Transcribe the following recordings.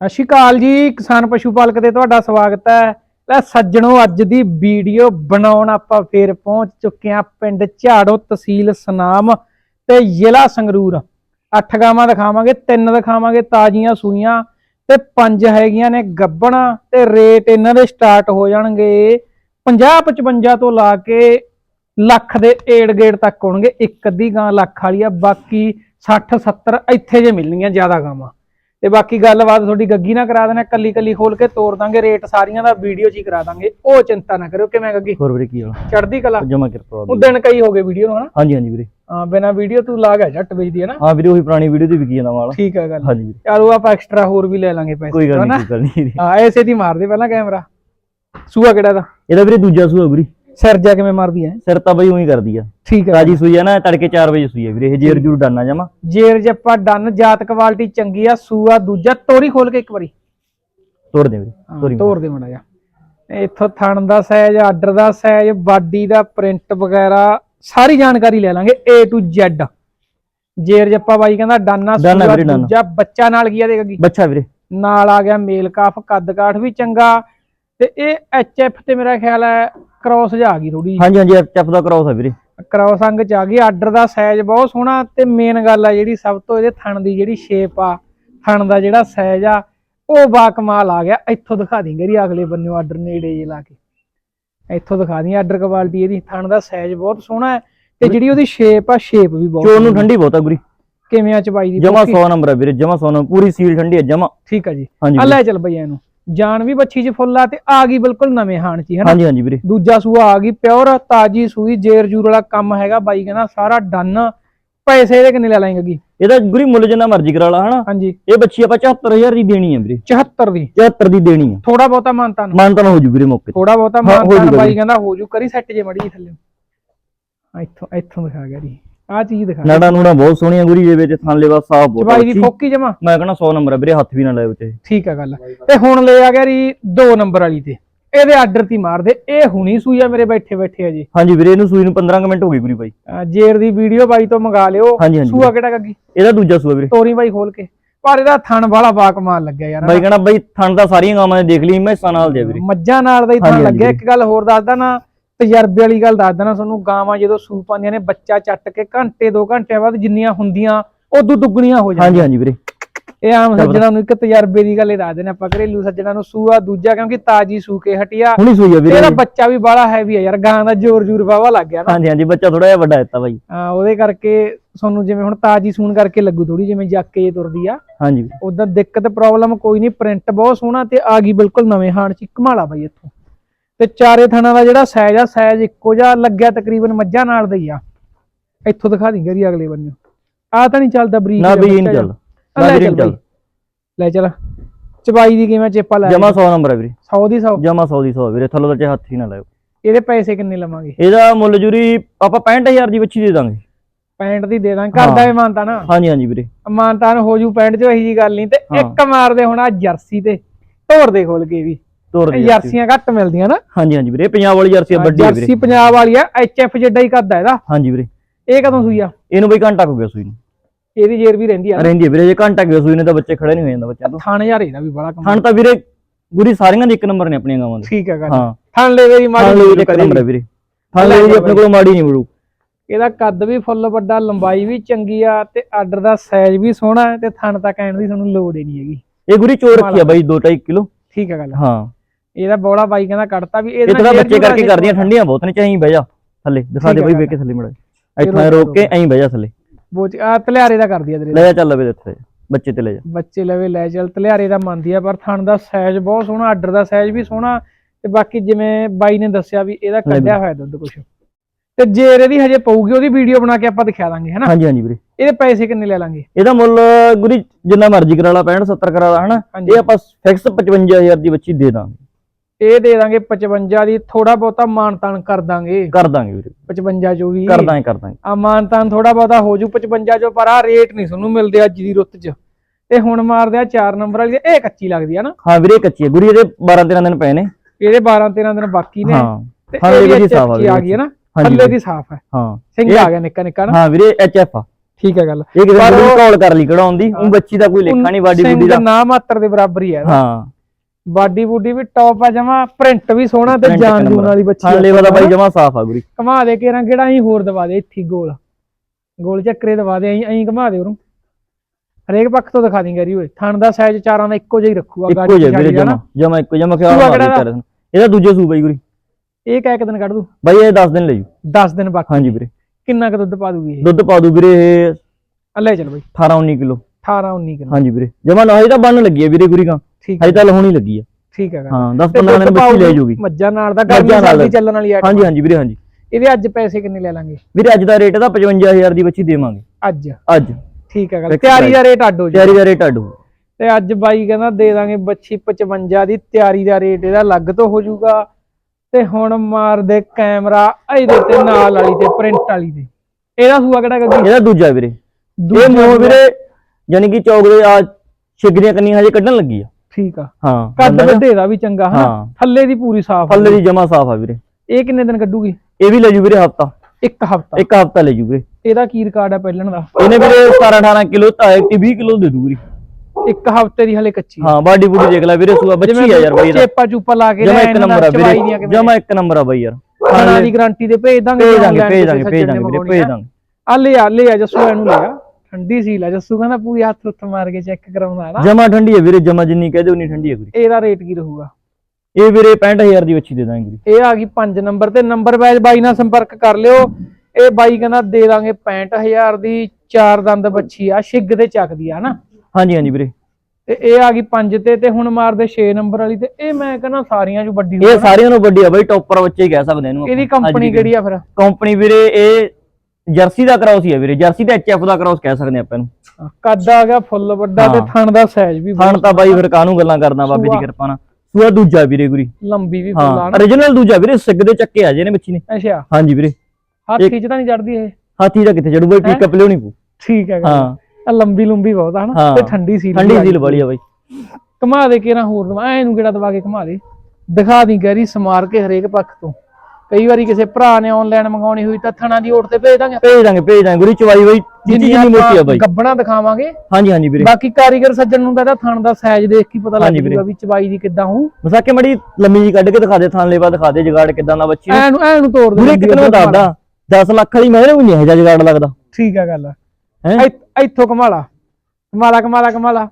ਸਤਿ ਸ਼੍ਰੀ ਅਕਾਲ ਜੀ, ਕਿਸਾਨ ਪਸ਼ੂ ਪਾਲਕ ਦੇ ਤੁਹਾਡਾ ਸਵਾਗਤ ਹੈ। ਲੈ ਸੱਜਣੋ, ਅੱਜ ਦੀ ਵੀਡੀਓ ਬਣਾਉਣ ਆਪਾਂ ਫੇਰ ਪਹੁੰਚ ਚੁੱਕੇ ਹਾਂ ਪਿੰਡ ਝਾੜੋ ਤਹਿਸੀਲ ਸਨਾਮ ਤੇ ਜ਼ਿਲ੍ਹਾ ਸੰਗਰੂਰ। ਅੱਠ ਗਾਵਾਂ ਦਿਖਾਵਾਂਗੇ, ਤਿੰਨ ਦਿਖਾਵਾਂਗੇ, ਤਾਜ਼ੀਆਂ ਸੂਈਆਂ ਤੇ ਪੰਜ ਹੈਗੀਆਂ ਨੇ ਗੱਬਣਾ ਤੇ ਰੇਟ ਇਹਨਾਂ ਦੇ ਸਟਾਰਟ ਹੋ ਜਾਣਗੇ 50 55 ਤੋਂ ਲਾ ਕੇ ਲੱਖ ਦੇ ਏੜ ਗੇੜ ਤੱਕ ਹੋਣਗੇ। ਇੱਕ ਅੱਧੀ ਗਾਂ ਲੱਖ ਵਾਲੀ ਆ, ਬਾਕੀ 60 70 ਇੱਥੇ ਜੇ ਮਿਲਣਗੀਆਂ ਜ਼ਿਆਦਾ ਗਾਵਾਂ। ਤੇ ਬਾਕੀ ਗੱਲਬਾਤ ਤੁਹਾਡੀ ਗੱਗੀ ਨਾ ਕਰਾ ਦੇਣਾ ਕੱਲੀ ਕੱਲੀ ਖੋਲ ਕੇ ਤੋੜ ਦਾਂਗੇ ਰੇਟ ਸਾਰੀਆਂ ਦਾ ਵੀਡੀਓ 'ਚ ਹੀ ਕਰਾ ਦਾਂਗੇ। ਉਹ ਚਿੰਤਾ ਨਾ ਕਰਿਓ ਕਿਵੇਂ ਗੱਗੀ? ਹੋਰ ਵੀਰੇ ਕੀ ਹਾਲ ਚੜਦੀ ਕਲਾ। ਜਮਾ ਕਿਰਪਾ ਉਹ ਦਿਨ ਕਈ ਹੋ ਗਏ ਵੀਡੀਓ ਨੂੰ ਹਨਾ? ਹਾਂਜੀ ਹਾਂਜੀ ਵੀਰੇ। ਹਾਂ ਬਿਨਾ ਵੀਡੀਓ ਤੂੰ ਲਾ ਗਿਆ ਜੱਟ ਵੇਚਦੀ ਹੈ ਨਾ। ਹਾਂ ਵੀਰੇ ਉਹੀ ਪੁਰਾਣੀ ਵੀਡੀਓ ਤੇ ਵਿਕੀ ਜਾਂਦਾ ਮਾਲ। ਠੀਕ ਹੈ ਗੱਲ। ਹਾਂਜੀ ਵੀਰੇ। ਯਾਰ ਉਹ ਆਪਾਂ ਐਕਸਟਰਾ ਹੋਰ ਵੀ ਲੈ ਲਾਂਗੇ ਪੈਸੇ ਕੋਈ ਗੱਲ? ਨਹੀਂ ਕੋਈ ਗੱਲ ਨਹੀਂ ਵੀਰੇ। ਹਾਂ ਐਸੇ ਦੀ ਮਾਰ ਦੇ ਪਹਿਲਾਂ ਕੈਮਰਾ ਸੂਆ ਕਿਹੜਾ ਦਾ? ਇਹਦਾ ਵੀਰੇ ਦੂਜਾ ਸੂਆ ਵੀਰੇ। ਸਿਰ ਜਾ ਕਿਵੇਂ ਮਾਰਦੀ ਹੈ ਸਿਰ ਤਾਂ ਬਈ ਉਹੀ ਕਰਦੀ ਆ। ਠੀਕ ਹੈ ਤਾਜੀ ਸੂਈ ਆ ਨਾ ਤੜਕੇ 4 ਵਜੇ ਸੂਈ ਆ ਵੀਰੇ ਇਹ ਜੇਰ ਜੂਰ ਡਾਨਾ ਜਮਾ। ਜੇਰ ਜੱਪਾ ਡਨ ਜਾਤ ਕੁਆਲਿਟੀ ਚੰਗੀ ਆ ਸੂਆ ਦੂਜਾ ਤੋਰੀ ਖੋਲ ਕੇ ਇੱਕ ਵਾਰੀ। ਤੋੜ ਦੇ ਵੀਰੇ ਤੋੜ ਦੇ ਮੜਾ ਜਾ ਇੱਥੋਂ ਥਣ ਦਾ ਸਾਈਜ਼ ਆਰਡਰ ਦਾ ਸਾਈਜ਼ ਬਾਡੀ ਦਾ ਪ੍ਰਿੰਟ ਵਗੈਰਾ ਸਾਰੀ ਜਾਣਕਾਰੀ ਲੈ ਲਾਂਗੇ A to Z ਜੇਰ ਜੱਪਾ ਬਾਈ ਕਹਿੰਦਾ ਡਾਨਾ ਸੂਆ। ਦੂਜਾ ਬੱਚਾ ਨਾਲ ਕੀ ਆ ਦੇਖੀ ਬੱਚਾ ਵੀਰੇ। ਨਾਲ ਆ ਗਿਆ ਮੇਲ ਕਾਫ ਕੱਦ ਕਾਠ ਵੀ ਚੰਗਾ। ਤੇ ਇਹ ਐਚਐਫ ਤੇ ਮੇਰਾ ਖਿਆਲ ਹੈ ਕ੍ਰੋਸ ਜਾ ਆ ਗਈ ਥੋੜੀ ਹਾਂਜੀ ਹਾਂਜੀ ਚੱਪ ਦਾ ਕਰਾਉਸ ਆ ਵੀਰੇ। ਕ੍ਰੋਸ ਅੰਗ ਚ ਆ ਗਈ। ਆਰਡਰ ਦਾ ਸਾਈਜ਼ ਬਹੁਤ ਸੋਹਣਾ ਤੇ ਮੇਨ ਗੱਲ ਆ ਜਿਹੜੀ ਸਭ ਤੋਂ ਇਹਦੇ ਥਣ ਦੀ ਜਿਹੜੀ ਸ਼ੇਪ ਆ ਥਣ ਦਾ ਜਿਹੜਾ ਸਾਈਜ਼ ਆ ਉਹ ਬਾ ਕਮਾਲ ਆ ਗਿਆ। ਇੱਥੋਂ ਦਿਖਾ ਦਿੰਗੇ ਜੀ ਅਗਲੇ ਬੰਨਿਓ ਆਰਡਰ ਨੇੜੇ ਜੇ ਲਾ ਕੇ। ਇੱਥੋਂ ਦਿਖਾ ਦੀ ਆਰਡਰ ਕੁਆਲਿਟੀ ਇਹਦੀ। ਥਣ ਦਾ ਸਾਈਜ਼ ਬਹੁਤ ਸੋਹਣਾ ਹੈ ਤੇ ਜਿਹੜੀ ਉਹਦੀ ਸ਼ੇਪ ਆ ਸ਼ੇਪ ਵੀ ਬਹੁਤ ਚੋਰ ਨੂੰ। ਠੰਡੀ ਬਹੁਤ ਆ ਗੁਰੀ। ਕਿਵੇਂ ਆ ਚਬਾਈ ਦੀ ਜਮਾ ਪੱਕੀ? 100 ਨੰਬਰ ਆ ਵੀਰੇ ਜਮਾ 100 ਨੰਬਰ ਪੂਰੀ ਸੀਲ ਠੰਡੀ ਆ ਜਮਾ। ਠੀਕ ਆ ਜੀ। ਆ। ਲੈ ਚੱਲ ਬਈ ਇਹਨੂੰ। ਜਾਨ ਵੀ ਬੱਚੀ ਚ ਫੁੱਲ ਆ ਤੇ ਆ ਗਈ ਬਿਲਕੁਲ ਨਵੇਂ ਹਾਣ ਚ ਹੀ, ਹਨਾ? ਹਾਂਜੀ ਹਾਂਜੀ ਵੀਰੇ। ਦੂਜਾ ਸੂਆ ਆ ਗਈ ਪਿਓਰ ਤਾਜੀ ਸੂਈ ਜੇਰ ਜੂਰ ਵਾਲਾ ਕੰਮ ਹੈਗਾ ਬਾਈ ਕਹਿੰਦਾ ਸਾਰਾ ਡਨ। ਪੈਸੇ ਇਹਦੇ ਕਿੰਨੇ ਲੈ ਲਾਂਗੇ ਜੀ ਇਹਦਾ ਗੁਰੀ ਮੁੱਲ ਜਿੰਨਾ ਮਰਜ਼ੀ ਕਰਾ ਲਾ ਹਨਾ? ਹਾਂਜੀ। ਇਹ ਬੱਚੀ ਆਪਾਂ 74000 ਦੀ ਦੇਣੀ ਆ ਵੀਰੇ। 74 ਦੀ? 74 ਦੀ ਦੇਣੀ ਆ। ਥੋੜਾ ਬਹੁਤਾ ਮਾਨਤਾ ਮਾਨਤਨ ਹੋ ਜੂ ਵੀਰੇ ਮੌਕੇ ਤੇ। ਥੋੜਾ ਬਹੁਤਾ ਹਾਂ, ਹੋ ਮਾਨਤਾ ਜੂਗਾ ਬਾਈ। ਜੀ। ਕਹਿੰਦਾ ਹੋ ਜੂ ਕਰੀ ਸੈੱਟ ਜੇ ਮੜੀ ਥੱਲੇ। ਇੱਥੋਂ ਇੱਥੋਂ ਦਿਖਾ ਗਿਆ ਜੀ। ਆ ਚੀਜ਼ ਦਿਖਾ। ਨਾੜਾ ਨੂੜਾ ਬਹੁਤ ਸੋਹਣੀਆਂ ਗੁਰੀ ਦੇ ਵਿੱਚ ਥਾਂ ਲੈਵਾ ਸਾਫ਼ ਬਹੁਤ ਆ ਚਬਾਈ ਦੀ। ਫੋਕੀ ਜਮਾ। ਮੈਂ ਕਹਿੰਦਾ 100 ਨੰਬਰ ਆ ਵੀਰੇ ਹੱਥ ਵੀ ਨਾ ਲਾਇਓ ਤੇ ਠੀਕ ਆ ਗੱਲ। ਤੇ ਹੁਣ ਲੈ ਆ ਗਿਆ ਜੀ 2 ਨੰਬਰ ਵਾਲੀ ਤੇ। ਇਹਦੇ ਆਰਡਰ ਤੀ ਮਾਰ ਦੇ ਇਹ ਹੁਣੀ ਸੂਈ ਆ ਮੇਰੇ ਬੈਠੇ ਬੈਠੇ ਆ ਜੀ। ਹਾਂਜੀ ਵੀਰੇ ਇਹਨੂੰ ਸੂਈ ਨੂੰ 15 ਕੁ ਮਿੰਟ ਹੋ ਗਈ ਗੁਰੀ ਬਾਈ। ਅਹ ਜੇਰ ਦੀ ਵੀਡੀਓ ਬਾਈ ਤੋਂ ਮੰਗਾ ਲਿਓ। ਹਾਂਜੀ, ਹਾਂਜੀ। ਸੂਆ ਕਿਹੜਾ ਗੱਗੀ ਇਹਦਾ ਦੂਜਾ ਸੂਆ ਵੀਰੇ। ਤੋਰੀ ਬਾਈ ਖੋਲ ਕੇ। ਪਰ ਇਹਦਾ ਥਣ ਵਾਲਾ ਬਾਕਮਾਲ ਲੱਗਿਆ ਯਾਰ ਬਾਈ ਕਹਿੰਦਾ ਬਾਈ ਥਣ ਦਾ ਸਾਰੀਆਂ ਗਾਵਾਂ ਨੇ ਦੇਖ ਲਈ ਮੈਂ ਸਾ ਨਾਲ ਦੇ ਵੀਰੇ। ਮੱਝਾਂ ਨਾਲ ਦਾ ਹੀ ਥਣ ਹਾਂਜੀ ਲੱਗਿਆ। ਇੱਕ ਗੱਲ ਹੋਰ ਦੱਸਦਾ ਨਾ ਤਜਰਬੇ ਵਾਲੀ ਗੱਲ ਦੱਸਦਾ ਨਾ ਤੁਹਾਨੂੰ ਗਾਵਾਂ ਜਦੋਂ ਸੂਪ ਪਾਉਂਦੀਆਂ ਨੇ ਬੱਚਾ ਚੱਟ ਕੇ ਘੰਟੇ 2 ਘੰਟਿਆਂ ਬਾਅਦ ਜਿੰਨੀਆਂ ਹੁੰਦੀਆਂ ਉਦੋਂ ਦੁੱਗਣੀਆਂ ਹੋ ਜਾਂਦੀਆਂ। ਹਾਂਜੀ ਹਾਂਜੀ ਵੀਰੇ। ਇਹ ਆਮ ਸੱਜਣਾ ਨੂੰ ਇੱਕ ਤਜਰਬੇ ਦੀ ਗੱਲ ਹੀ ਦੱਸਦੇ ਨੇ ਆਪਾਂ ਘਰੇਲੂ ਸੱਜਣਾ ਨੂੰ ਸੂਆ ਦੂਜਾ ਕਿਉਂਕਿ ਤਾਜੀ ਸੂ ਕੇ ਹਟਿਆ। ਹੁਣੀ ਸੂਈ ਆ ਵੀਰੇ। ਇਹਦਾ ਬੱਚਾ ਵੀ ਬਾਲਾ ਹੈਵੀ ਆ ਯਾਰ ਗਾਂ ਦਾ ਜ਼ੋਰ ਜ਼ੋਰ ਵਾਵਾ ਲੱਗ ਗਿਆ ਨਾ। ਹਾਂਜੀ ਹਾਂਜੀ ਬੱਚਾ ਥੋੜਾ ਜਿਹਾ ਵੱਡਾ ਦਿੱਤਾ ਬਾਈ। ਹਾਂ, ਉਹਦੇ ਕਰਕੇ ਤੁਹਾਨੂੰ ਜਿਵੇਂ ਹੁਣ ਤਾਜੀ ਸੂਣ ਕਰਕੇ ਲੱਗੂ ਥੋੜੀ ਜਿਵੇਂ ਜਾਕੇ ਜੇ ਤੁਰਦੀ ਆ। ਹਾਂਜੀ ਉਦਾਂ ਦਿੱਕਤ ਪ੍ਰੋਬਲਮ ਕੋਈ ਨਹੀਂ ਪ੍ਰਿੰਟ ਬਹੁਤ ਸੋਹਣਾ ਤੇ ਆ ਗਈ ਬਿਲਕੁਲ ਨਵੇਂ ਹਾਣ ਚ ਕਮਾਲਾ ਬਾਈ ਇੱਥੋਂ। ਤੇ ਚਾਰੇ ਥਣਾ ਦਾ ਜਿਹੜਾ ਸਾਈਜ਼ ਆ ਸਾਈਜ਼ ਇੱਕੋ ਜਿਹਾ ਲੱਗਿਆ ਤਕਰੀਬਨ ਮੱਝਾਂ ਨਾਲ ਦਾ ਹੀ ਆ। ਇੱਥੋਂ ਦਿਖਾ ਦਿੰਗੇ ਜੀ ਅਗਲੇ ਬੰਨੇ ਆ ਤਾਂ ਨਹੀਂ ਚੱਲਦਾ ਬਰੀਕ ਨਾ ਨਹੀਂ। ਚੱਲਦਾ। ਆ ਨਾ ਚੱਲ ਲੈ ਚੱਲ। ਚਬਾਈ ਦੀ ਕਿਵੇਂ ਚੇਪਾ ਲੈ ਜਮਾ 100 ਨੰਬਰ ਆ ਵੀਰੇ। 100 ਦੀ 100 ਜਮਾ 100 ਦੀ 100 ਵੀਰੇ। ਥੱਲੋਂ ਦਾ ਚਾਹੇ ਹੱਥ ਹੀ ਨਾ ਲਾਇਓ। ਇਹਦੇ ਪੈਸੇ ਕਿੰਨੇ ਲਵਾਂਗੇ? ਇਹਦਾ ਮੁੱਲ ਜੂਰੀ ਆਪਾਂ 65000 ਦੀ ਬੱਚੀ ਦੇ ਦਾਂਗੇ। 65 ਦੀ ਦੇ ਦਾਂਗੇ। ਕਰਦਾ ਹਾਂ। ਵੀ ਮਾਨਤਾ ਨਾ? ਹਾਂਜੀ ਹਾਂਜੀ ਵੀਰੇ। ਮਾਨਤਾਨ ਹੋ ਜੂ 65 ਚ ਇਹੀ ਜੀ ਗੱਲ ਨਹੀਂ ਤੇ ਹਾਂ। ਇੱਕ ਮਾਰਦੇ ਹੁਣ ਆ ਜਰਸੀ ਤੇ। ਤੋੜ ਦੇ ਖੋਲ ਕੇ ਵੀ। ਤੋੜ ਇਹ ਦੇ ਜਰਸੀਆਂ ਘੱਟ ਮਿਲਦੀਆਂ ਨਾ। ਹਾਂਜੀ ਹਾਂਜੀ ਵੀਰੇ ਪੰਜਾਬ ਵਾਲੀ ਜਰਸੀ ਆ ਵੱਡੀ ਆ ਜਰਸੀ ਵੀਰੇ। ਪੰਜਾਬ ਵਾਲੀ ਆ ਐਚਐਫ ਜਿੱਡਾ ਹੀ ਕੱਦ ਆ ਇਹਦਾ। ਹਾਂਜੀ ਵੀਰੇ। ਇਹ ਕਦੋਂ ਸੂਈ ਆ? ਇਹਨੂੰ ਬਈ ਘੰਟਾ ਹੋ ਗਿਆ ਸੂਈ ਨੂੰ। ਇਹਦੀ ਜੇਰ ਵੀ ਰਹਿੰਦੀ ਆ। ਰਹਿੰਦੀ ਆ ਵੀਰੇ ਜੇ ਘੰਟਾ ਗਿਆ ਸੂਈ ਨੇ ਤਾਂ ਬੱਚੇ ਖੜੇ ਨਹੀਂ ਹੋ ਜਾਂਦਾ ਬੱਚਿਆਂ ਤੋਂ। ਥਣ ਹਜ਼ਾਰ ਇਹਦਾ ਵੀ ਬੜਾ ਕੰਮ ਥਣ ਤਾਂ ਵੀਰੇ ਗੁਰੀ ਸਾਰੀਆਂ ਦੇ ਇੱਕ ਨੰਬਰ ਨੇ ਆਪਣੀਆਂ ਗਾਵਾਂ ਦੇ। ਠੀਕ ਹੈ ਗੱਲ ਹਾਂ। ਥਣ ਲੈ ਥਣ ਮਾੜੀ ਜਿਹੀ ਇੱਕ ਨੰਬਰ ਵੀ। ਵੀਰੇ। ਥਣ ਜੀ ਆਪਣੇ ਕੋਲ ਮਾੜੀ ਨਹੀਂ ਮਿਲੂ। ਇਹਦਾ ਕੱਦ ਵੀ ਫੁੱਲ ਵੱਡਾ ਲੰਬਾਈ ਵੀ ਚੰਗੀ ਆ ਤੇ ਆਰਡਰ ਦਾ ਸਾਈਜ਼ ਵੀ ਸੋਹਣਾ ਤੇ ਥਣ ਤਾਂ ਕਹਿਣ ਦੀ ਤੁਹਾਨੂੰ ਲੋੜ ਹੀ ਨਹੀਂ ਹੈਗੀ। ਇਹ ਗੁਰੀ ਚੋਰ ਰੱਖੀ ਆ ਬਾਈ 2.5 ਕਿਲੋ। ਠੀਕ ਹੈ ਗੱਲ। ਹਾਂ। ਇਹਦਾ ਬੋਲਾ ਬਾਈ ਕਹਿੰਦਾ ਕੱਢਤਾ ਵੀ ਇਹ ਜੇਰ ਬੱਚੇ ਕਰਕੇ ਕਰਦੀਆਂ ਠੰਡੀਆਂ ਬਹੁਤ ਨੇ ਚਾਹੀਂ ਬਹਿ ਜਾ ਥੱਲੇ ਦਿਖਾ ਦੇ ਬਾਈ। ਵੇਖ ਕੇ ਥੱਲੇ ਮੜਾ ਇੱਥੋਂ ਰੋਕ ਕੇ ਐਂ ਬਹਿ ਜਾ ਥੱਲੇ। ਬੋਚ ਆ ਤਲਿਆਰੇ ਦਾ ਕਰਦੀ ਆ ਤੇਰੇ ਲੈ ਜਾ ਚੱਲ ਲਵੇ ਇੱਥੇ ਬੱਚੇ ਤੇ ਲੈ ਜਾ। ਬੱਚੇ ਲਵੇ ਲੈ ਚੱਲ ਤਲਿਆਰੇ ਦਾ ਮੰਨਦੀ ਆ ਪਰ ਥਣ ਦਾ ਸਾਈਜ਼ ਬਹੁਤ ਸੋਹਣਾ ਆਰਡਰ ਦਾ ਸਾਈਜ਼ ਵੀ ਸੋਹਣਾ ਤੇ ਬਾਕੀ ਜਿਵੇਂ ਬਾਈ ਨੇ ਦੱਸਿਆ ਵੀ ਇਹਦਾ ਕੱਢਿਆ ਹੋਇਆ ਦੁੱਧ ਕੁਛ। ਤੇ ਜੇਰ ਇਹਦੀ ਹਜੇ ਪਊਗੀ ਉਹਦੀ ਵੀਡੀਓ ਬਣਾ ਕੇ ਆਪਾਂ ਦਿਖਾ ਦਾਂਗੇ ਹਨਾ? ਹਾਂਜੀ ਹਾਂਜੀ ਵੀਰੇ। ਇਹਦੇ ਪੈਸੇ ਕਿੰਨੇ ਲੈ ਲਾਂਗੇ? ਇਹਦਾ ਮੁੱਲ ਗੁਰੀ ਜਿੰਨਾ ਮਰਜ਼ੀ ਕਰਾ ਲਾ 65 70 ਕਰਾ ਲਾ ਹਨਾ। ਇਹ ਆਪਾਂ ਫਿਕਸ 55000 ਦੀ ਬੱਚੀ ਦੇ ਦਾਂਗੇ। ਇਹ ਦੇ ਦਾਂਗੇ 55 ਦੀ ਥੋੜਾ ਬਹੁਤਾ ਮਾਨਤਾਨ ਕਰ ਦਾਂਗੇ। ਕਰ ਦਾਂਗੇ ਵੀਰੇ। 55 ਚੋਂ ਵੀ। ਕਰ ਦਾਂਗੇ ਕਰ ਦਾਂਗੇ ਆ ਮਾਨਤਾਨ ਥੋੜਾ ਬਹੁਤਾ ਹੋ ਜੂ 55 ਚੋਂ ਪਰ ਆ ਰੇਟ ਨਹੀਂ ਤੁਹਾਨੂੰ ਮਿਲਦੇ ਅੱਜ ਦੀ ਰੁੱਤ 'ਚ। ਤੇ ਹੁਣ ਮਾਰਦੇ ਆ 4 ਨੰਬਰ ਵਾਲੀ ਇਹ ਕੱਚੀ ਲੱਗਦੀ ਆ ਨਾ। ਹਾਂ ਵੀਰੇ ਕੱਚੀ ਹੈ। ਗੁਰੀ ਇਹਦੇ 12 13 ਦਿਨ ਪਏ ਨੇ। ਇਹਦੇ 12 13 ਦਿਨ ਬਾਕੀ ਨੇ। ਹਾਂ। ਤੇ ਥੱਲੇ ਇਹ ਵੀ ਸਾਫ਼ ਆ ਗਈ ਹੈ ਨਾ। ਥੱਲੇ। ਦੀ ਸਾਫ਼ ਹੈ। ਹਾਂ। ਸਿੰਘ ਆ ਗਿਆ ਨਿੱਕਾ ਨਿੱਕਾ ਨਾ। ਹਾਂ ਵੀਰੇ ਐਚਐਫ ਆ। ਠੀਕ ਹੈ ਗੱਲ। ਇਹ ਕਿਸੇ ਨੂੰ ਕਾਲ ਕਰ ਲਈ ਕਢਾਉਣ ਦੀ। ਉਹ ਬੱਚੀ ਦਾ ਕੋਈ ਲੇਖਾ ਨਹੀਂ ਬਾਡੀ ਬੁੱਡੀ ਸਿੰਘ ਦਾ ਨਾ ਮਾਤਰ ਦੇ ਬਰਾਬਰ ਹੀ ਹੈ। ਹਾਂ। ਬਾਡੀ ਬੂਡੀ ਵੀ ਟੌਪ ਆ ਜਮਾ ਪ੍ਰਿੰਟ ਵੀ ਸੋਹਣਾ ਤੇ Print ਜਾਨ ਇੱਕ ਜੂਨ number। ਵਾਲੀ ਬੱਚੀ ਆ। ਦਾ ਬਾਈ ਜਮਾ ਸਾਫ਼ ਆ ਗੁਰੀ ਘੁਮਾ ਦੇ ਕੇ ਰਾਂ ਕਿਹੜਾ ਹੀ ਹੋਰ ਦਵਾ ਦੇ ਇੱਥੇ ਹੀ ਗੋਲ। ਗੋਲ ਚੱਕਰੇ ਦਵਾ ਦੇ ਐਂ ਐਂ ਘੁਮਾ ਦੇ ਉਹਨੂੰ। ਹਰੇਕ ਪੱਖ ਤੋਂ ਦਿਖਾ ਦੇਂਗੇ ਰੀ ਓਏ। ਥਣ ਦਾ ਸਾਈਜ਼ ਚਾਰਾਂ ਦਾ ਇੱਕੋ ਜਿਹਾ ਹੀ ਰੱਖੂਗਾ ਇੱਕੋ ਜਿਹਾ ਵੀਰੇ ਦਾ ਜਮਾ। ਜਮਾ ਇੱਕੋ ਜਮਾ ਖਿਆਲ ਸੂਆ ਮਾਰ ਕਿਹੜਾ ਕਰ ਇਹਦਾ ਦੂਜੇ ਸੂ ਬਾਈ ਗੁਰੀ। ਇਹ ਕਹਿ ਕੇ ਦਿਨ ਕੱਢ ਦੂ। ਬਾਈ ਇਹ 10 ਦਿਨ ਲੈ ਜੂ 10 ਦਿਨ ਬਾਕੀ। ਹਾਂਜੀ ਵੀਰੇ। ਕਿੰਨਾ ਕੁ ਦੁੱਧ ਪਾ ਦੂਗੀ ਇਹ? ਦੁੱਧ ਪਾ ਦੂ ਵੀਰੇ ਇਹ ਆ ਲੈ ਚੱਲ ਬਈ। 18 19 ਕਿਲੋ। 18 19 ਕਿਲੋ। ਹਾਂਜੀ ਵੀਰੇ। ਜਮਾ ਨਾ ਤਾਂ ਬੰਨ ਲੱਗੀ ਹੈ ਵੀਰੇ ਗੁਰੀ ਕਾਂ ਠੀਕ ਹਜੇ ਤਾਂ ਲਹੋਣੀ ਲੱਗੀ ਆ। ਠੀਕ ਹੈਗਾ ਹਾਂ 10 ਤੇ 15 ਦੁੱਧ ਦਿਨ ਬੱਚੀ ਲੈ ਜੂਗੀ। ਮੱਝਾਂ ਨਾਲ ਦਾ ਗਰਮੀ ਨਾਲ। ਸਰਦੀ ਚੱਲਣ ਵਾਲੀ ਆ ਹਾਂਜੀ ਹਾਂਜੀ ਵੀਰੇ ਹਾਂਜੀ। ਇਹਦੇ ਅੱਜ ਪੈਸੇ ਕਿੰਨੇ ਲੈ ਲਾਂਗੇ? ਵੀਰੇ ਅੱਜ ਦਾ ਰੇਟ ਇਹਦਾ 55000 ਦੀ ਬੱਚੀ ਦੇਵਾਂਗੇ। ਅੱਜ? ਅੱਜ। ਠੀਕ ਹੈਗਾ ਤਿਆਰੀ ਦਾ। ਰੇਟ ਅੱਡ ਹੋ ਜੀ ਤਿਆਰੀ ਦਾ ਰੇਟ ਅੱਡੂ ਤੇ ਅੱਜ ਬਾਈ ਕਹਿੰਦਾ ਦੇ ਦਾਂਗੇ ਬੱਚੀ 55 ਦੀ। ਤਿਆਰੀ ਦਾ ਰੇਟ ਇਹਦਾ ਅਲੱਗ ਤੋਂ ਹੋ ਜਾਊਗਾ। ਤੇ ਹੁਣ ਮਾਰ ਦੇ ਕੈਮਰਾ ਇਹਦੇ ਤੇ ਨਾਲ ਵਾਲੀ ਤੇ ਪ੍ਰਿੰਟ ਵਾਲੀ ਤੇ। ਇਹਦਾ ਸੂਆ ਕਿਹੜਾ ਗੱਗੀ ਇਹਦਾ ਦੂਜਾ ਵੀਰੇ। ਇਹ ਮੋਹ। ਵੀਰੇ ਯਾਨੀ ਕਿ ਚੌਕ ਦੇ ਆ ਛਿਗਰੀਆਂ ਕੰਨੀਆਂ ਹਜੇ ਕੱਢਣ ਲੱਗੀ ਆ। ਠੀਕ ਆ। ਹਾਂ ਕੱਦ ਦਾ ਵੀ ਚੰਗਾ ਹਾਂ। ਥੱਲੇ ਦੀ ਪੂਰੀ ਸਾਫ਼ ਥੱਲੇ ਦੀ ਜਮਾ ਸਾਫ਼ ਆ ਵੀਰੇ। ਇਹ ਕਿੰਨੇ ਦਿਨ ਕੱਢੂਗੀ? ਇਹ ਵੀ ਲੈ ਜੂ ਵੀਰੇ ਹਫਤਾ। ਇੱਕ ਹਫਤਾ। ਇੱਕ ਹਫਤਾ ਲੈ ਜੂ ਵੀਰੇ। ਇਹਦਾ ਕੀ ਰਿਕਾਰਡ ਹੈ ਪਹਿਲਣ ਦਾ? ਇਹਨੇ ਵੀਰੇ 17 18 ਕਿਲੋ ਤਾਂ 20 ਕਿਲੋ ਦੇ ਦੂ ਵੀਰੇ। ਇੱਕ ਹਫ਼ਤੇ ਦੀ ਹਲੇ ਕੱਚੀ। ਹਾਂ ਬਾਡੀ ਬੁੱਡੀ ਦੇਖ ਲੈ ਵੀਰੇ ਸੂਆ ਬੱਚੀ ਆ ਯਾਰ ਬਾਈ ਦਾ ਚੇਪਾ ਚੂਪਾ ਲਾ ਕੇ ਜਮਾ ਇੱਕ ਨੰਬਰ ਆ ਵੀਰੇ। ਜਮਾ ਇੱਕ ਨੰਬਰ ਆ ਬਾਈ ਯਾਰ। ਖਾਣਾ ਦੀ ਗਾਰੰਟੀ ਤੇ ਭੇਜ ਦਾਂਗੇ ਭੇਜ ਦਾਂਗੇ ਭੇਜ ਦਾਂਗੇ ਭੇਜ ਆ। ਦਾਂਗੇ। ਆ ਲੈ ਆ ਲੈ ਆ ਜੱਸੂ ਇਹਨੂੰ ਲੈ ਆ। ਠੰਡੀ ਸੀ ਲੈ ਜੱਸੂ ਕਹਿੰਦਾ ਪੂਰੀ ਹੱਥ ਉੱਤ ਮਾਰ ਕੇ ਚੈੱਕ ਕਰਾਉਂਦਾ ਨਾ। ਜਮਾ ਠੰਡੀ ਹੈ ਵੀਰੇ ਜਮਾ ਜਿੰਨੀ ਕਹਦੇ ਉਨੀ ਠੰਡੀ ਹੈ ਵੀਰੇ। ਇਹਦਾ ਰੇਟ ਕੀ ਰਹੂਗਾ? ਇਹ ਵੀਰੇ 65000 ਦੀ ਬੱਚੀ ਦੇ ਦਾਂਗੇ ਵੀਰੇ। ਇਹ ਆ ਗਈ 5 ਨੰਬਰ ਤੇ ਨੰਬਰ ਵਾਈਜ਼ ਬਾਈ ਨਾਲ ਸੰਪਰਕ ਕਰ ਲਿਓ। ਇਹ ਬਾਈ ਕਹਿੰਦਾ ਦੇ ਦਾਂਗੇ 65000 ਦੀ ਚਾਰ ਦੰਦ ਬੱਚੀ ਆ ਛਿੱਗ ਤੇ ਚੱਕਦੀ ਆ ਹਨਾ? ਹਾਂਜੀ ਹਾਂਜੀ ਵੀਰੇ। ਤੇ ਇਹ ਆ ਗਈ 5 ਤੇ ਤੇ ਹੁਣ ਮਾਰਦੇ 6 ਨੰਬਰ ਵਾਲੀ ਤੇ ਇਹ ਮੈਂ ਕਹਿੰਦਾ ਸਾਰੀਆਂ ਚੋਂ ਵੱਡੀ ਇਹ ਸਾਰਿਆਂ ਨੂੰ ਵੱਡੀ ਆ ਬਾਈ ਟੌਪਰ ਬੱਚੇ ਹੀ ਕਹਿ ਸਕਦੇ ਇਹਨੂੰ ਇਹਦੀ ਕੰਪਨੀ ਕਿਹੜੀ ਆ ਫਿਰ? ਕੰਪਨੀ ਵੀਰੇ ਇਹ ਜਰਸੀ ਦਾ ਕ੍ਰਾਸ ਹੀ ਆ ਵੀਰੇ ਜਰਸੀ ਤੇ ਐਚਐਫ ਦਾ ਕ੍ਰਾਸ ਕਹਿ ਸਕਦੇ ਆਪਾਂ ਇਹਨੂੰ ਕੱਦ ਆ ਗਿਆ ਫੁੱਲ ਵੱਡਾ ਤੇ ਹਾਂ। ਥਣ ਦਾ ਸਾਈਜ਼ ਵੀ ਬਹੁਤ ਥਣ ਤਾਂ ਬਾਈ ਫਿਰ ਕਾਹਨੂੰ ਗੱਲਾਂ ਕਰਦਾ ਬਾਬੇ ਦੀ ਸੂਆ। ਕਿਰਪਾ ਨਾਲ। ਸੂਆ ਦੂਜਾ ਵੀਰੇ ਗੁਰੀ। ਲੰਬੀ ਵੀ ਹਾਂ ਨਾ। origignal ਦੂਜਾ ਵੀਰੇ ਸਿੱਗ ਦੇ ਚੱਕੇ ਆ ਜੇ ਨੇ ਬੱਚੀ ਨੇ। ਅੱਛਾ। ਹਾਂਜੀ ਵੀਰੇ। ਹਾਥੀ ਚ ਤਾਂ ਨਹੀਂ ਚੜਦੀ ਇਹ। ਹਾਥੀ ਦਾ ਕਿੱਥੇ ਚੜੂ ਬਾਈ ਪਿਕਅਪ ਲਿਆਉਣੀ ਪਊ। ਠੀਕ ਹੈ ਹਾਂ। ਆ ਲੰਬੀ ਲੰਬੀ ਬਹੁਤ ਆ ਹਨਾ ਹਾਂ। ਤੇ ਠੰਡੀ ਸੀ ਠੰਡੀ ਸੀਲ ਵਾਲੀ ਆ ਬਾਈ। ਘੁਮਾ ਦੇ ਕੇ ਨਾ ਹੋਰ ਦਵਾ ਐ ਇਹਨੂੰ ਕਿਹੜਾ ਦਵਾ ਕੇ ਘੁਮਾ ਦੇ। ਦਿਖਾ ਦੀ ਗੈਰੀ ਸਮਾਰ ਕੇ ਹਰੇਕ ਪੱਖ ਤੋਂ। ਕਈ ਵਾਰੀ ਕਿਸੇ ਭਰਾ ਨੇ ਆਨਲਾਈਨ ਮੰਗਾਉਣੀ ਹੋਈ ਤਾਂ ਥਣਾ ਦੀ ਓਟ ਤੇ ਭੇਜ ਦਾਂਗੇ। ਭੇਜ ਦਾਂਗੇ ਭੇਜ ਦਾਂਗੇ। ਗੁਰੀ ਚਵਾਈ ਬਾਈ ਜਿੰਨੀ ਜਿੰਨੀ ਮੋਟੀ ਆ ਬਾਈ। ਗੱਬਣਾ ਦਿਖਾਵਾਂਗੇ। ਹਾਂਜੀ ਹਾਂਜੀ ਵੀਰੇ। ਬਾਕੀ ਕਾਰੀਗਰ ਸੱਜਣ ਨੂੰ ਤਾਂ ਇਹਦਾ ਥਣ ਦਾ ਸਾਈਜ਼ ਦੇਖ ਕੇ ਹੀ ਪਤਾ ਲੱਗ। ਜੂਗਾ ਵੀ ਚਵਾਈ ਦੀ ਕਿੱਦਾਂ ਹੋਊ। ਮਸਾਕੇ ਮੜੀ ਲੰਮੀ ਜੀ ਕੱਢ ਕੇ ਦਿਖਾ ਦੇ ਥਾਂ ਲੇਵਾ ਦਿਖਾ ਦੇ ਜਗਾੜ ਕਿਦਾਂ ਦਾ ਬੱਚੀ ਨੂੰ ਐ ਨੂੰ ਐ ਨੂੰ ਤੋੜ ਦੇ ਵੀਰੇ ਕਿਤਨਾ ਦੱਸਦਾ 10 ਲੱਖ ਵਾਲੀ ਮੈਂ ਵੀ ਨਹੀਂ ਇਹ ਜਿਹਾ ਜਗਾੜ ਲੱਗਦਾ। ਠੀਕ ਆ ਗੱਲ। ਹੈ? ਇੱਥੋਂ ਕਮਾਲਾ। ਕਮਾਲਾ ਕਮਾਲਾ ਕਮਾਲਾ।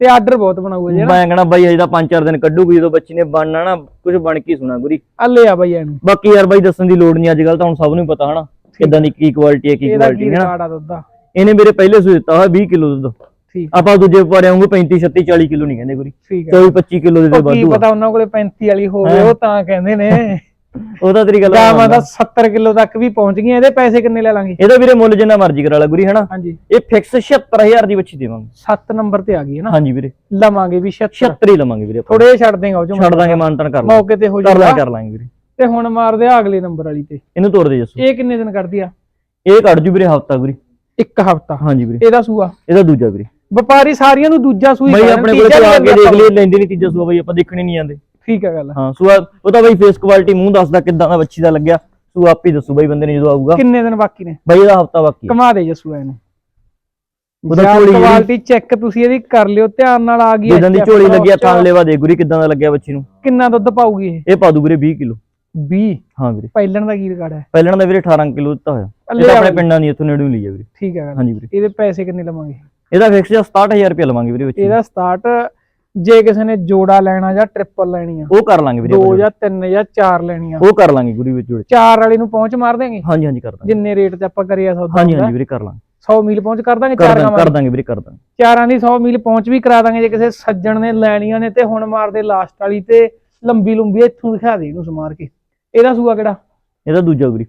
ਤੇ ਆਰਡਰ ਬਹੁਤ ਬਣਾਊਗਾ ਜਿਹੜਾ ਮੈਂ ਕਹਣਾ ਬਾਈ ਅਜੇ ਤਾਂ 5-4 ਦਿਨ ਕੱਢੂਗੀ ਜਦੋਂ ਬੱਚੀ ਨੇ ਬਣਨਾ ਨਾ ਕੁਝ ਬਣ ਕੇ ਸੁਣਾ ਗੁਰੀ। ਆ ਲੈ ਆ ਬਈ ਇਹਨੂੰ। ਬਾਕੀ ਯਾਰ ਬਾਈ ਦੱਸਣ ਦੀ ਲੋੜ ਨਹੀਂ ਅੱਜ ਕੱਲ ਤਾਂ ਹੁਣ ਸਭ ਨੂੰ ਪਤਾ ਹਨਾ ਕਿਦਾਂ ਦੀ ਕੀ ਕੁਆਲਿਟੀ ਹੈ ਕੀ ਕੁਆਲਿਟੀ ਕੀ ਹੈ ਨਾ। ਇਹਨੇ ਮੇਰੇ ਪਹਿਲੇ ਸੂ ਦਿੱਤਾ ਹੋਇਆ 20 ਕਿਲੋ ਦੁੱਧ। ਠੀਕ। ਆਪਾਂ ਦੂਜੇ ਪਾਰੇ ਆਉਂਗੇ 35 36 40 ਕਿਲੋ ਨਹੀਂ ਕਹਿੰਦੇ ਗੁਰੀ। ਠੀਕ ਹੈ। 24 25 ਕਿਲੋ ਦੇ ਕੀ ਵਾਧੂ ਆ। ਪਤਾ ਉਹਨਾਂ ਕੋਲੇ 35 ਵਾਲੀ ਹੋਵੇ ਉਹ ਤਾਂ ਕਹਿੰਦੇ ਨੇ। ਉਹਦਾ ਤੇਰੀ ਗੱਲ ਗਾਵਾਂ ਦਾ 70 ਕਿਲੋ ਤੱਕ ਵੀ ਪਹੁੰਚ ਗਈਆਂ ਇਹਦੇ ਪੈਸੇ ਕਿੰਨੇ ਲੈ ਲਾਂਗੇ? ਇਹਦਾ ਵੀਰੇ ਮੁੱਲ ਜਿੰਨਾ ਮਰਜ਼ੀ ਕਰਾ ਲੈ ਗੁਰੀ ਹਨਾ? ਹਾਂਜੀ। ਇਹ ਫਿਕਸ 76000 ਦੀ ਬੱਚੀ ਦੇਵਾਂਗੇ। 7 ਨੰਬਰ ਤੇ ਆ ਗਈ ਹੈ ਨਾ? ਹਾਂਜੀ ਵੀਰੇ। ਲਵਾਂਗੇ ਵੀ 76 76 ਹੀ ਲਵਾਂਗੇ ਵੀਰੇ ਥੋੜੇ ਛੱਡ ਦੇਗਾ ਉਹ ਚੋਂ। ਛੱਡ ਦਾਂਗੇ ਮਾਨਤਨ ਕਰ ਲਾਂਗੇ ਮੌਕੇ ਤੇ ਹੋ ਕਰ ਜਾਊਗਾ। ਲਾਂਗੇ ਕਰ ਲਾਂਗੇ ਵੀਰੇ। ਤੇ ਹੁਣ ਮਾਰਦੇ ਆ ਅਗਲੇ ਨੰਬਰ ਵਾਲੀ ਤੇ। ਇਹਨੂੰ ਤੋੜ ਦੇ ਜੱਸੂ। ਇਹ ਕਿੰਨੇ ਦਿਨ ਕੱਢਦੀ ਆ? ਇਹ ਕੱਢ ਜੂ ਵੀਰੇ ਹਫਤਾ ਗੁਰੀ। ਇੱਕ ਹਫਤਾ। ਹਾਂਜੀ ਵੀਰੇ। ਇਹਦਾ ਸੂਆ? ਇਹਦਾ ਦੂਜਾ ਵੀਰੇ। ਵਪਾਰੀ ਸਾਰੀਆਂ ਨੂੰ ਦੂਜਾ ਸੂਈ ਬਾਈ ਆਪਣੇ ਕੋਲ ਵੀ ਕੇ ਦੇਖ ਲਈ ਲੈਂਦੇ ਨਹੀਂ ਤੀਜਾ ਸੂਆ ਬਾਈ ਆਪਾਂ ਦੇਖਣੇ ਨਹੀਂ ਜਾਂਦੇ। ਠੀਕ ਹੈ ਗੱਲ। ਹਾਂ ਸੂਆ ਉਹ ਤਾਂ ਬਾਈ ਫੇਸ ਕੁਆਲਿਟੀ ਮੂੰਹ ਦੱਸਦਾ ਕਿੱਦਾਂ ਦਾ ਬੱਚੀ ਦਾ ਲੱਗਿਆ। ਸੂਆ ਆਪੇ ਦੱਸੂ ਬਾਈ ਬੰਦੇ ਨੇ ਜਦੋਂ ਆਊਗਾ। ਕਿੰਨੇ ਦਿਨ ਬਾਕੀ ਨੇ? ਬਾਈ ਇਹਦਾ ਹਫਤਾ ਬਾਕੀ। ਕਮਾ ਦੇ ਜਸੂਆ ਇਹਨੂੰ। ਉਹਦਾ ਝੋਲੀ ਕੁਆਲਿਟੀ ਚੈੱਕ ਤੁਸੀਂ ਇਹਦੀ ਕਰ ਲਿਓ ਧਿਆਨ ਨਾਲ ਆ ਗਈ ਜਿੱਦਾਂ ਦੀ ਝੋਲੀ ਲੱਗਿਆ। ਥਾਂ ਲੈਵਾ ਦੇ ਗੁਰੀ ਕਿੱਦਾਂ ਦਾ ਲੱਗਿਆ ਬੱਚੀ ਨੂੰ। ਕਿੰਨਾ ਦੁੱਧ ਪਾਊਗੀ ਇਹ? ਇਹ ਪਾ ਦੂ ਵੀਰੇ 20 ਕਿਲੋ। 20 ਹਾਂ ਵੀਰੇ। ਪਹਿਲਣ ਦਾ ਕੀ ਰਿਕਾਰਡ ਹੈ? ਪਹਿਲਾਂ ਦਾ ਵੀਰੇ 18 ਕਿਲੋ ਦਿੱਤਾ ਹੋਇਆ। ਇਹ ਆਪਣੇ। ਪਿੰਡਾਂ ਦੀ ਇੱਥੋਂ ਨੇੜੋਂ ਲਈ ਆ ਵੀਰੇ। ਠੀਕ ਹੈ ਹਾਂਜੀ ਵੀਰੇ। ਇਹਦੇ ਪੈਸੇ ਕਿੰਨੇ ਲਵਾਂਗੇ? ਇਹਦਾ ਫਿਕਸ 67000 ਰੁਪਏ ਲਵਾਂਗੇ ਵੀਰੇ ਬੱਚੀ ਇਹਦਾ ਸਟਾਰਟ ਜੇ ਕਿਸੇ ਨੇ ਜੋੜਾ ਲੈਣਾ ਜਾਂ ਟ੍ਰਿਪਲ ਲੈਣੀ ਆ ਉਹ ਕਰ ਲਾਂਗੇ ਵੀਰੇ ਦੋ ਜਾਂ ਤਿੰਨ ਜਾਂ ਚਾਰ ਲੈਣੀਆਂ। ਉਹ ਕਰ ਲਾਂਗੇ ਗੁਰੀ ਵਿੱਚ ਜੁੜੇ। ਚਾਰ ਵਾਲੇ ਨੂੰ ਪਹੁੰਚ ਮਾਰ ਦੇਂਗੇ ਹਾਂਜੀ ਹਾਂਜੀ ਕਰ ਦਾਂਗੇ। ਜਿੰਨੇ ਰੇਟ ਤੇ ਆਪਾਂ ਕਰਿਆ ਸੌਦਾ ਹਾਂਜੀ ਹਾਂਜੀ ਵੀਰੇ ਕਰ ਲਾਂਗੇ। 100 ਮੀਲ ਪਹੁੰਚ ਕਰ ਦਾਂਗੇ ਚਾਰ ਗਾਵਾਂ ਕਰ ਦਾਂਗੇ ਵੀਰੇ ਕਰ ਦਾਂਗੇ। ਚਾਰਾਂ ਦੀ 100 ਮੀਲ ਪਹੁੰਚ ਵੀ ਕਰਾ ਦਾਂਗੇ ਜੇ ਕਿਸੇ ਸੱਜਣ ਨੇ ਲੈਣੀਆਂ ਨੇ ਤੇ ਹੁਣ ਮਾਰਦੇ ਲਾਸਟ ਵਾਲੀ ਤੇ ਲੰਬੀ ਲੰਬੀ ਇੱਥੋਂ ਦਿਖਾ ਦੇ ਇਹਨੂੰ ਸਮਾਰ ਕੇ। ਇਹਦਾ ਸੂਆ ਕਿਹੜਾ? ਇਹਦਾ ਦੂਜਾ ਗੁਰੀ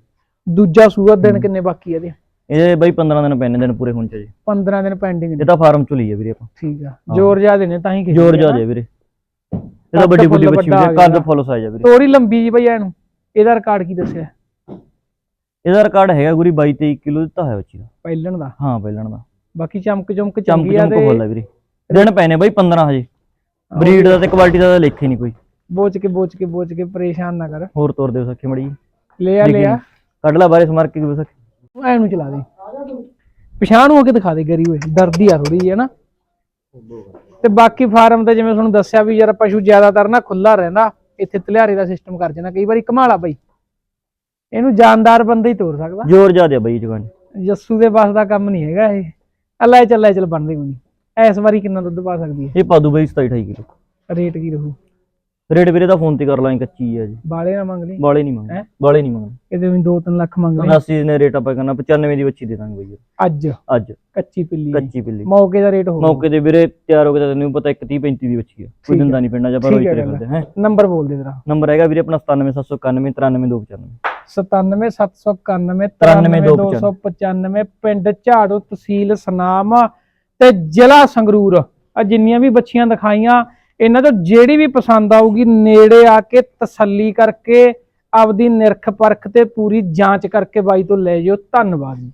ਦੂਜਾ ਸੂਆ ਦਿਨ ਕਿੰਨੇ ਬਾਕੀ ਆ ਇਹਦੇ? ਇਹ ਬਾਈ 15 ਦਿਨ ਪੈਣੇ ਦਿਨ ਪੂਰੇ ਹੋਣ ਚ ਜੀ। 15 ਦਿਨ ਪੈਂਡਿੰਗ ਇਹ ਤਾਂ ਫਾਰਮ ਚ ਲਈ ਆ ਵੀਰੇ ਆਪਾਂ। ਠੀਕ ਆ। ਜ਼ੋਰ ਜ਼ਿਆਦੇ ਨੇ ਤਾਂ ਹੀ ਖਿੱਚੀ ਜੋਰ ਆ ਜਾ ਨਾ। ਦੇ ਵੀਰੇ ਇਹਦਾ ਕੱਦ ਵੱਡੀ ਫੁੱਲ ਬੱਚੀ ਵੀਰੇ ਕੱਦ। ਫੁੱਲ ਸਾਈਜ਼ ਆ ਵੀਰੇ। ਤੋਰੀ ਲੰਬੀ ਜੀ ਭਈਆ ਇਹਨੂੰ। ਇਹਦਾ ਰਿਕਾਰਡ ਕੀ ਦੱਸਿਆ? ਇਹਦਾ ਰਿਕਾਰਡ ਹੈਗਾ ਗੁਰੀ 22 23 ਕਿਲੋ ਦਿੱਤਾ ਹੋਇਆ ਬੱਚੀ ਦਾ। ਪਹਿਲਣ ਦਾ। ਹਾਂ ਪਹਿਲਣ ਦਾ। ਬਾਕੀ ਚਮਕ ਚਮਕ ਚਮਕ ਚੰਗੀ ਆ ਚਮਕ ਤੇ ਫੁੱਲ ਆ ਵੀਰੇ। ਦਿਨ ਪੈਣੇ ਬਾਈ 15 ਹਜੇ। ਬਰੀਡ ਦਾ ਤੇ ਕੁਆਲਿਟੀ ਦਾ ਤਾਂ ਲੇਖੇ ਹੀ ਨਹੀਂ ਕੋਈ। ਬੋਚ ਕੇ ਬੋਚ ਕੇ ਬੋਚ ਕੇ ਪਰੇਸ਼ਾਨ ਨਾ ਕਰ। ਹੋਰ ਤੋਰ ਦਿਓ ਸੱਖੀ ਮੜੀ। ਲੈ ਆ ਲੈ ਆ ਕੱਢ ਲੈ ਬਾਰੇ ਸਮਾਰ ਕੇ ਸੱਖੀ ਐਨੂੰ ਚਲਾ ਦੇ। ਪਛਾਣ ਹੋ ਕੇ ਦਿਖਾ ਦੇ ਗਰੀ ਓਏ ਡਰਦੀ ਆ ਥੋੜੀ ਜਿਹੀ ਹੈ ਨਾ? ਤੇ ਬਾਕੀ ਫਾਰਮ ਤੇ ਜਿਵੇਂ ਤੁਹਾਨੂੰ ਦੱਸਿਆ ਵੀ ਯਾਰ ਪਸ਼ੂ ਜ਼ਿਆਦਾਤਰ ਨਾ ਖੁੱਲਾ ਰਹਿੰਦਾ ਇੱਥੇ ਤਲਿਆਰੇ ਦਾ ਸਿਸਟਮ ਕਰ ਜਾਂਦਾ ਕਈ ਵਾਰੀ ਕਮਾਲਾ ਬਈ। ਇਹਨੂੰ ਜਾਨਦਾਰ ਬੰਦਾ ਹੀ ਤੋਰ ਸਕਦਾ। ਜ਼ੋਰ ਜ਼ਿਆਦਾ ਬਾਈ ਜਵਾਨ ਜੱਸੂ ਦੇ ਬਸ ਦਾ ਕੰਮ ਨਹੀਂ ਹੈਗਾ ਇਹ। ਅੱਲਾ ਚੱਲ ਚੱਲ ਬਣਦੇ ਕੋਈ ਨਹੀਂ। ਇਸ ਵਾਰੀ ਕਿੰਨਾ ਦੁੱਧ ਪਾ ਸਕਦੀ ਇਹ ਪਾ ਦੂ ਬਾਈ 27 28 ਕਿਲੋ। ਹੈ ਰੇਟ ਕੀ ਰਹੂ? ਰੇਟ ਵੀਰੇ ਦਾ ਫੋਨ ਤੇ ਕਰ ਲਾਂਗੇ ਕੱਚੀ ਹੈ ਜੀ। ਬਾਲੇ ਨਾ ਮੰਗ ਲਈ? ਬਾਲੇ ਨਹੀਂ ਮੰਗਦੇ। ਹੈਂ? ਬਾਲੇ ਨਹੀਂ ਮੰਗਦੇ। ਇਹਦੇ ਵੀ 2-3 ਲੱਖ ਮੰਗ ਲਈ। 79 ਨੇ ਰੇਟ ਆਪਾਂ ਕਰਨਾ 95 ਦੀ ਬੱਚੀ ਦੇ ਦਾਂਗੇ ਬਾਈ। ਅੱਜ? ਅੱਜ। ਕੱਚੀ ਪਿੱਲੀ। ਹੈ। ਕੱਚੀ ਪਿੱਲੀ। ਮੌਕੇ ਦਾ ਰੇਟ ਹੋਊਗਾ ਮੌਕੇ ਤੇ ਵੀਰੇ ਤਿਆਰ ਹੋ ਕੇ ਤਾਂ ਤੈਨੂੰ ਪਤਾ 1 30 35 ਦੀ ਬੱਚੀ ਆ। ਕੋਈ ਠੀਕ ਦਿੰਦਾ ਨਹੀਂ ਪਿੰਡਾਂ ਜਾਂ ਪਰ ਠੀਕ ਰੋਈ ਹੈ ਕਰੇ ਗੱਲ। ਫਿਰਦੇ ਹੈ? ਨੰਬਰ ਬੋਲ ਦੇ ਤੇਰਾ ਨੰਬਰ ਹੈਗਾ ਵੀਰੇ ਆਪਣਾ 97791 93295 97791 93295 ਪਿੰਡ ਝਾੜੂ ਤਹਿਸੀਲ ਸਨਾਮ ਤੇ ਜ਼ਿਲ੍ਹਾ ਸੰਗਰੂਰ। ਆ ਜਿੰਨੀਆਂ ਵੀ ਬੱਚੀਆਂ ਦਿਖਾਈਆਂ ਇਹਨਾਂ ਤੋਂ ਜਿਹੜੀ ਵੀ ਪਸੰਦ ਆਊਗੀ, ਨੇੜੇ ਆ ਕੇ ਤਸੱਲੀ ਕਰਕੇ ਆਪਦੀ ਨਿਰਖ ਪਰਖ ਤੇ ਪੂਰੀ ਜਾਂਚ ਕਰਕੇ ਬਾਈ ਤੋਂ ਲੈ ਜਿਓ। ਧੰਨਵਾਦ ਜੀ।